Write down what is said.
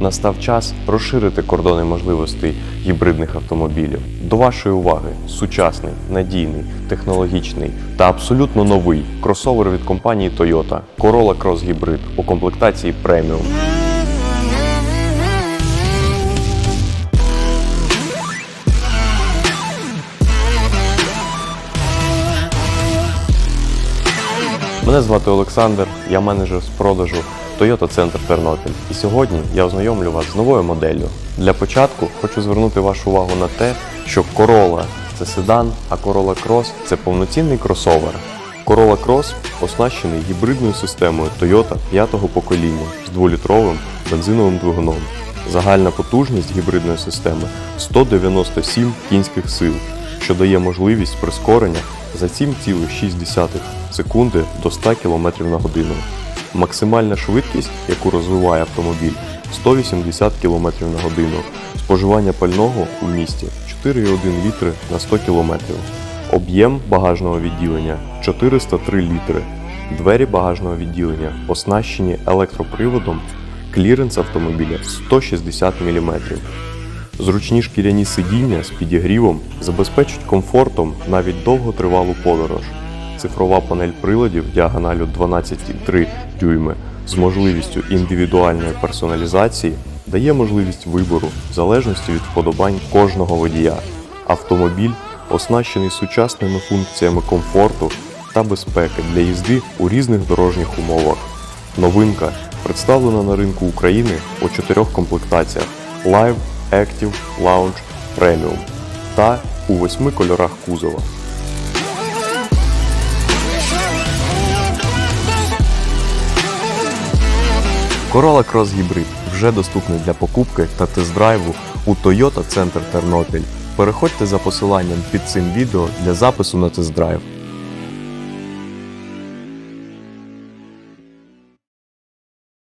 Настав час розширити кордони можливостей гібридних автомобілів. До вашої уваги сучасний, надійний, технологічний та абсолютно новий кросовер від компанії Toyota Corolla Cross Hybrid у комплектації преміум. Мене звати Олександр, я менеджер з продажу Toyota Центр Тернопіль. І сьогодні я ознайомлю вас з новою моделлю. Для початку хочу звернути вашу увагу на те, що Corolla – це седан, а Corolla Cross – це повноцінний кросовер. Corolla Cross оснащений гібридною системою Toyota 5-го покоління з 2-літровим бензиновим двигуном. Загальна потужність гібридної системи 197 кінських сил, що дає можливість прискорення за 7,6 секунди до 100 км на годину. Максимальна швидкість, яку розвиває автомобіль, 180 км на годину. Споживання пального у місті 4,1 літри на 100 км. Об'єм багажного відділення 403 літри. Двері багажного відділення оснащені електроприводом. Кліренс автомобіля 160 мм. Зручні шкіряні сидіння з підігрівом забезпечать комфортом навіть довготривалу подорож. Цифрова панель приладів діагоналю 12,3 дюйми з можливістю індивідуальної персоналізації дає можливість вибору в залежності від вподобань кожного водія. Автомобіль оснащений сучасними функціями комфорту та безпеки для їзди у різних дорожніх умовах. Новинка представлена на ринку України у чотирьох комплектаціях Live, Active, Lounge, Premium та у восьми кольорах кузова. Corolla Cross Hybrid вже доступний для покупки та тест-драйву у Toyota Center Тернопіль. Переходьте за посиланням під цим відео для запису на тест-драйв.